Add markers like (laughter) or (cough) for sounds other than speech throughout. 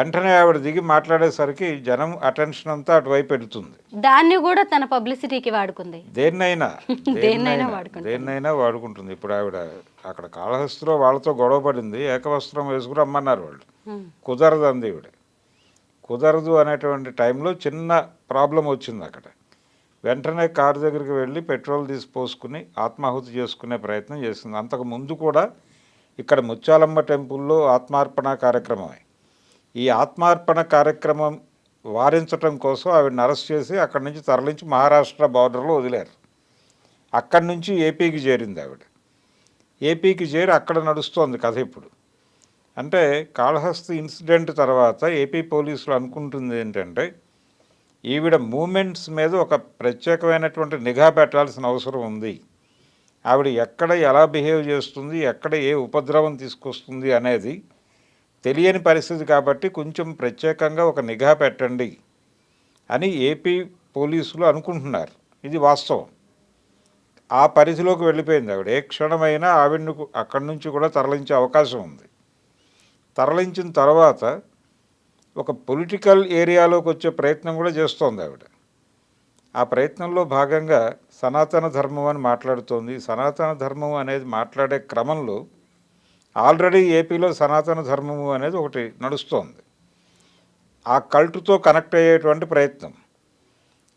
వెంటనే ఆవిడ దిగి మాట్లాడేసరికి జనం అటెన్షన్ అంతా అటువైపు వెళ్తుంది. దాన్ని కూడా తన పబ్లిసిటీకి వాడుకుంది. (laughs) దేన్నైనా దేన్నైనా వాడుకుంటుంది. దేన్నైనా వాడుకుంటుంది. ఇప్పుడు ఆవిడ అక్కడ కాళహస్తిలో వాళ్ళతో గొడవ పడింది. ఏకవస్త్రం వేసుకుని రమ్మన్నారు వాళ్ళు. కుదరదు అంది ఈవిడ. కుదరదు అనేటువంటి టైంలో చిన్న ప్రాబ్లం వచ్చింది అక్కడ. వెంటనే కారు దగ్గరికి వెళ్ళి పెట్రోల్ తీసి పోసుకుని ఆత్మాహుతి చేసుకునే ప్రయత్నం చేసింది. అంతకు ముందు కూడా ఇక్కడ ముత్యాలమ్మ టెంపుల్లో ఆత్మార్పణ కార్యక్రమమే. ఈ ఆత్మార్పణ కార్యక్రమం వారించటం కోసం ఆవిడని అరెస్ట్ చేసి అక్కడి నుంచి తరలించి మహారాష్ట్ర బార్డర్లో వదిలారు. అక్కడి నుంచి ఏపీకి చేరింది ఆవిడ. ఏపీకి చేరి అక్కడ నడుస్తోంది కథ ఇప్పుడు. అంటే కాళహస్తి ఇన్సిడెంట్ తర్వాత ఏపీ పోలీసులు అనుకుంటుంది ఏంటంటే ఈవిడ మూమెంట్స్ మీద ఒక ప్రత్యేకమైనటువంటి నిఘా పెట్టాల్సిన అవసరం ఉంది. ఆవిడ ఎక్కడ ఎలా బిహేవ్ చేస్తుంది ఎక్కడ ఏ ఉపద్రవం తీసుకొస్తుంది అనేది తెలియని పరిస్థితి కాబట్టి కొంచెం ప్రత్యేకంగా ఒక నిఘా పెట్టండి అని ఏపీ పోలీసులు అనుకుంటున్నారు. ఇది వాస్తవం. ఆ పరిధిలోకి వెళ్ళిపోయింది ఆవిడ. ఏ క్షణమైనా ఆవిడను అక్కడి నుంచి కూడా తరలించే అవకాశం ఉంది. తరలించిన తర్వాత ఒక పొలిటికల్ ఏరియాలోకి వచ్చే ప్రయత్నం కూడా చేస్తోంది ఆవిడ. ఆ ప్రయత్నంలో భాగంగా సనాతన ధర్మం అని మాట్లాడుతోంది. సనాతన ధర్మం అనేది మాట్లాడే క్రమంలో ఆల్రెడీ ఏపీలో సనాతన ధర్మము అనేది ఒకటి నడుస్తోంది. ఆ కల్టుతో కనెక్ట్ అయ్యేటువంటి ప్రయత్నం.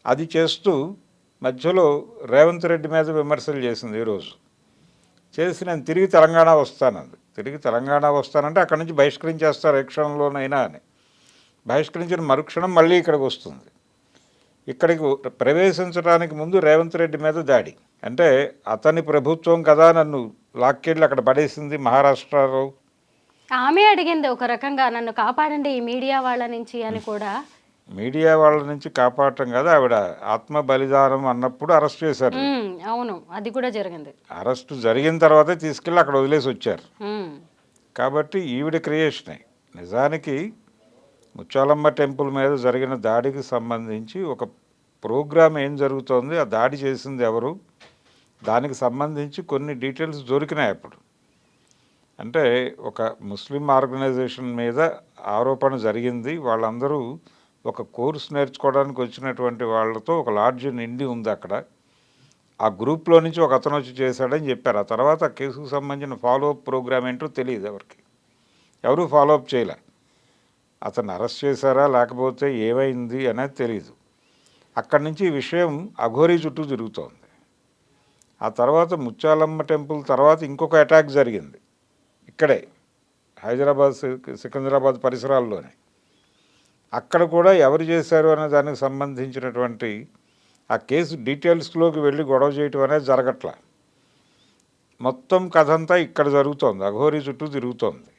అది చేస్తూ మధ్యలో రేవంత్ రెడ్డి మీద విమర్శలు చేసింది ఈరోజు. చేసి నేను తిరిగి తెలంగాణ వస్తానంది. తిరిగి తెలంగాణ వస్తానంటే అక్కడి నుంచి బహిష్కరించేస్తారు ఏ క్షణంలోనైనా అని. బహిష్కరించిన మరుక్షణం మళ్ళీ ఇక్కడికి వస్తుంది. ఇక్కడికి ప్రవేశించడానికి ముందు రేవంత్ రెడ్డి మీద దాడి. అంటే అతని ప్రభుత్వం కదా నన్ను లాక్కెళ్ళి అక్కడ పడేసింది మహారాష్ట్రలో ఆమె అడిగింది ఒక రకంగా నన్ను కాపాడండి ఈ మీడియా వాళ్ళ నుంచి అని కూడా. మీడియా వాళ్ళ నుంచి కాపాడటం కదా ఆవిడ ఆత్మ బలిదానం అన్నప్పుడు అరెస్ట్ చేశారు. ఉమ్, అవును అది కూడా జరిగింది. అరెస్ట్ జరిగిన తర్వాతే తీసుకెళ్ళి అక్కడ వదిలేసి వచ్చారు. ఉమ్, కాబట్టి ఈవిడ క్రియేషనే. నిజానికి ముచ్చాలమ్మ టెంపుల్ మీద జరిగిన దాడికి సంబంధించి ఒక ప్రోగ్రామ్ ఏం జరుగుతోంది ఆ దాడి చేసింది ఎవరు? దానికి సంబంధించి కొన్ని డీటెయిల్స్ దొరికినాయి అప్పుడు. అంటే ఒక ముస్లిం ఆర్గనైజేషన్ మీద ఆరోపణ జరిగింది. వాళ్ళందరూ ఒక కోర్స్ నేర్చుకోవడానికి వచ్చినటువంటి వాళ్ళతో ఒక లాడ్జ్ నిండి ఉంది అక్కడ. ఆ గ్రూప్లో నుంచి ఒక అతను వచ్చి చేశాడని చెప్పారు. ఆ తర్వాత కేసుకు సంబంధించిన ఫాలోఅప్ ప్రోగ్రామ్ ఏంటో తెలియదు ఎవరికి. ఎవరూ ఫాలోఅప్ చేయలే. అతను అరెస్ట్ చేశారా లేకపోతే ఏమైంది అనేది తెలియదు అక్కడి నుంచి ఈ విషయం అఘోరీ చుట్టూ జరుగుతోంది ఆ తర్వాత ముత్యాలమ్మ టెంపుల్ తర్వాత ఇంకొక అటాక్ జరిగింది. ఇక్కడే హైదరాబాద్ సికింద్రాబాద్ పరిసరాల్లోనే. అక్కడ కూడా ఎవరు చేశారు అనే దానికి సంబంధించినటువంటి ఆ కేసు డీటెయిల్స్లోకి వెళ్ళి గొడవ చేయటం అనేది జరగట్లా. మొత్తం కథ అంతా ఇక్కడ జరుగుతోంది. అఘోరీ చుట్టూ తిరుగుతోంది.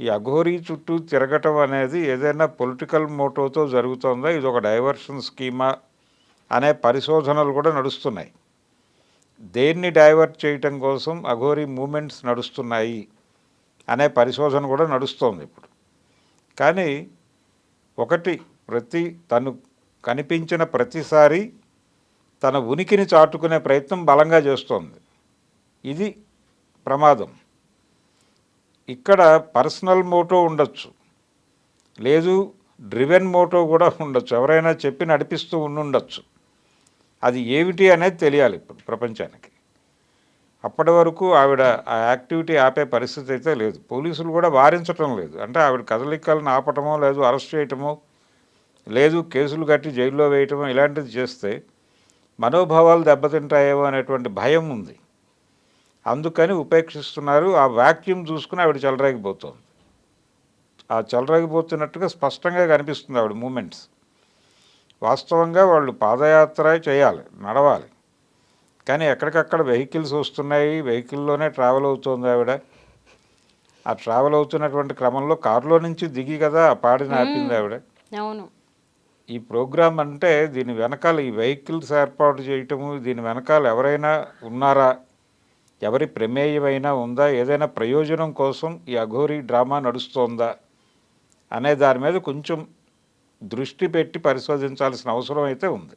ఈ అఘోరీ చుట్టూ తిరగటం అనేది ఏదైనా పొలిటికల్ మోటోతో జరుగుతోందా? ఇది ఒక డైవర్షన్ స్కీమా? అనే పరిశోధనలు కూడా నడుస్తున్నాయి. దేన్ని డైవర్ట్ చేయటం కోసం అఘోరీ మూమెంట్స్ నడుస్తున్నాయి అనే పరిశోధన కూడా నడుస్తోంది ఇప్పుడు. కానీ ఒకటి ప్రతి తను కనిపించిన ప్రతిసారి తన ఉనికిని చాటుకునే ప్రయత్నం బలంగా చేస్తోంది. ఇది ప్రమాదం. ఇక్కడ పర్సనల్ మోటో ఉండొచ్చు. లేదు డ్రివెన్ మోటో కూడా ఉండొచ్చు. ఎవరైనా చెప్పి నడిపిస్తూ ఉండుండొచ్చు. అది ఏమిటి అనేది తెలియాలి ఇప్పుడు ప్రపంచానికి. అప్పటి వరకు ఆవిడ ఆ యాక్టివిటీ ఆపే పరిస్థితి అయితే లేదు. పోలీసులు కూడా వారించటం లేదు. అంటే ఆవిడ కదలికలను ఆపటమో లేదు అరెస్ట్ చేయటమో లేదు కేసులు కట్టి జైల్లో వేయటమో ఇలాంటిది చేస్తే మనోభావాలు దెబ్బతింటాయేమో అనేటువంటి భయం ఉంది. అందుకని ఉపేక్షిస్తున్నారు. ఆ వాక్యూమ్ చూసుకుని ఆవిడ చెలరేగిపోతుంది. ఆ చెలరేగిపోతున్నట్టుగా స్పష్టంగా కనిపిస్తుంది ఆవిడ మూమెంట్స్. వాస్తవంగా వాళ్ళు పాదయాత్ర చేయాలి నడవాలి. కానీ ఎక్కడికక్కడ వెహికల్స్ వస్తున్నాయి వెహికల్లోనే ట్రావెల్ అవుతుంది ఆవిడ. ఆ ట్రావెల్ అవుతున్నటువంటి క్రమంలో కారులో నుంచి దిగి కదా ఆ పాడిని ఆపింది ఆవిడ. అవును. ఈ ప్రోగ్రామ్ అంటే దీని వెనకాల ఈ వెహికల్స్ ఏర్పాటు చేయటము దీని వెనకాల ఎవరైనా ఉన్నారా ఎవరి ప్రమేయమైనా ఉందా ఏదైనా ప్రయోజనం కోసం ఈ అఘోరీ డ్రామా నడుస్తోందా అనే దాని మీద కొంచెం దృష్టి పెట్టి పరిశోధించాల్సిన అవసరం అయితే ఉంది.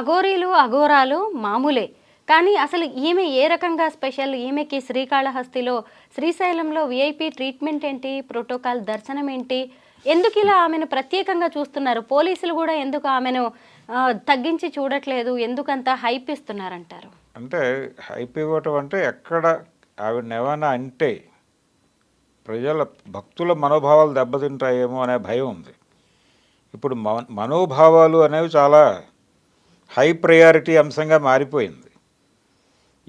అఘోరీలు అఘోరాలు మామూలే. కానీ అసలు ఈమె ఏ రకంగా స్పెషల్? ఈమెకి శ్రీకాళహస్తిలో శ్రీశైలంలో విఐపి ట్రీట్మెంట్ ఏంటి? ప్రోటోకాల్ దర్శనం ఏంటి? ఎందుకు ఇలా ఆమెను ప్రత్యేకంగా చూస్తున్నారు? పోలీసులు కూడా ఎందుకు ఆమెను తగ్గించి చూడట్లేదు? ఎందుకంత హైప్ ఇస్తున్నారంటారు? అంటే హైప్ ఇవ్వటం అంటే ఎక్కడ ఆవిడని ఏమైనా అంటే ప్రజల భక్తుల మనోభావాలు దెబ్బతింటాయేమో అనే భయం ఉంది. ఇప్పుడు మ- మనోభావాలు అనేవి చాలా హై ప్రయారిటీ అంశంగా మారిపోయింది.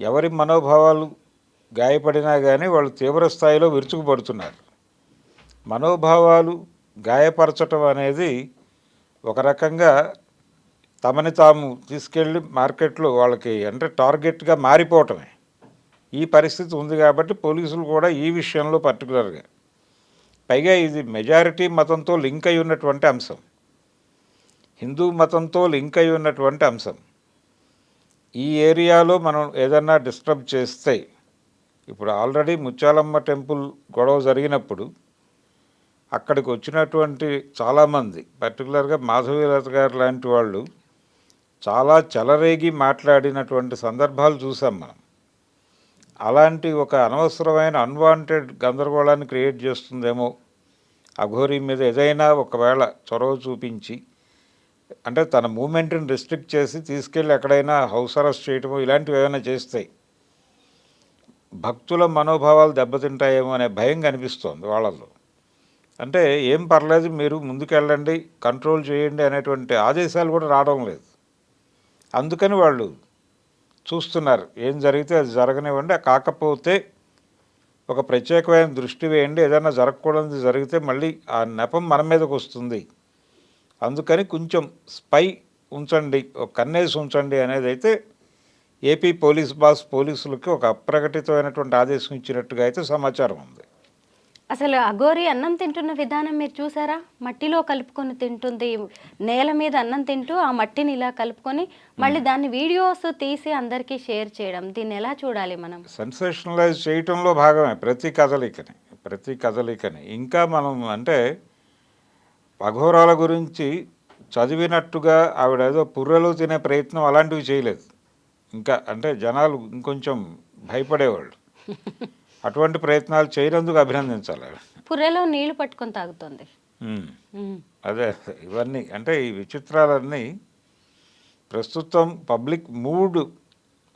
ఎవరి మనోభావాలు గాయపడినా కానీ వాళ్ళు తీవ్ర స్థాయిలో విరుచుకుపడుతున్నారు. మనోభావాలు గాయపరచటం అనేది ఒక రకంగా తమని తాము తీసుకెళ్ళి మార్కెట్లో వాళ్ళకి అంటే టార్గెట్గా మారిపోవటమే. ఈ పరిస్థితి ఉంది కాబట్టి పోలీసులు కూడా ఈ విషయంలో పర్టికులర్గా పైగా ఇది మెజారిటీ మతంతో లింక్ అయి ఉన్నటువంటి అంశం. హిందూ మతంతో లింక్ అయి ఉన్నటువంటి అంశం. ఈ ఏరియాలో మనం ఏదన్నా డిస్టర్బ్ చేస్తే ఇప్పుడు ఆల్రెడీ ముత్యాలమ్మ టెంపుల్ గొడవ జరిగినప్పుడు అక్కడికి వచ్చినటువంటి చాలామంది పర్టికులర్గా మాధవీలత గారు లాంటి వాళ్ళు చాలా చెలరేగి మాట్లాడినటువంటి సందర్భాలు చూసాం మనం. అలాంటి ఒక అనవసరమైన అన్వాంటెడ్ గందరగోళాన్ని క్రియేట్ చేస్తుందేమో అఘోరీ మీద ఏదైనా ఒకవేళ చొరవ చూపించి అంటే తన మూమెంట్ని రిస్ట్రిక్ట్ చేసి తీసుకెళ్ళి ఎక్కడైనా హౌస్ అరెస్ట్ చేయటము ఇలాంటివి ఏమైనా చేస్తాయి భక్తుల మనోభావాలు దెబ్బతింటాయేమో అనే భయం కనిపిస్తోంది వాళ్ళల్లో. అంటే ఏం పర్లేదు మీరు ముందుకెళ్ళండి కంట్రోల్ చేయండి అనేటువంటి ఆదేశాలు కూడా రావడం లేదు. అందుకని వాళ్ళు చూస్తున్నారు ఏం జరిగితే అది జరగనివ్వండి కాకపోతే ఒక ప్రత్యేకమైన దృష్టి వేయండి ఏదైనా జరగకూడదు జరిగితే మళ్ళీ ఆ నెపం మన మీదకి వస్తుంది. అందుకని కొంచెం స్పై ఉంచండి ఒక కన్నేసి ఉంచండి అనేది అయితే ఏపీ పోలీస్ బాస్ పోలీసులకి ఒక అప్రకటితమైనటువంటి ఆదేశం ఇచ్చినట్టుగా అయితే సమాచారం ఉంది. అసలు అఘోరి అన్నం తింటున్న విధానం మీరు చూసారా? మట్టిలో కలుపుకొని తింటుంది నేల మీద అన్నం తింటూ ఆ మట్టిని ఇలా కలుపుకొని మళ్ళీ దాన్ని వీడియోస్ తీసి అందరికీ షేర్ చేయడం దీన్ని ఎలా చూడాలి మనం? సెన్సేషనలైజ్ చేయటంలో భాగమే ప్రతి కదలికని ప్రతి కదలికని. ఇంకా మనం అంటే అఘోరాల గురించి చదివినట్టుగా ఆవిడ ఏదో పుర్రెలు తినే ప్రయత్నం అలాంటివి చేయలేదు. ఇంకా అంటే జనాలు ఇంకొంచెం భయపడేవాళ్ళు. అటువంటి ప్రయత్నాలు చేయనందుకు అభినందించాలి. పుర్రెలో నీళ్ళు పట్టుకొని తాగుతుంది. అదే ఇవన్నీ అంటే ఈ విచిత్రాలన్నీ ప్రస్తుతం పబ్లిక్ మూడ్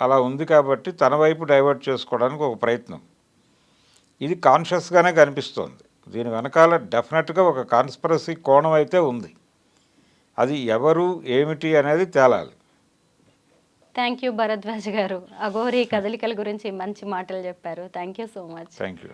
అలా ఉంది కాబట్టి తన వైపు డైవర్ట్ చేసుకోవడానికి ఒక ప్రయత్నం. ఇది కాన్షియస్గానే కనిపిస్తోంది. దీని వెనకాల డెఫినెట్గా ఒక కాన్స్పరసీ కోణం అయితే ఉంది. అది ఎవరు ఏమిటి అనేది తేలాలి. థ్యాంక్ యూ భరద్వాజ్ గారు. అఘోరి కదలికల గురించి మంచి మాటలు చెప్పారు. Thank you so much. Thank you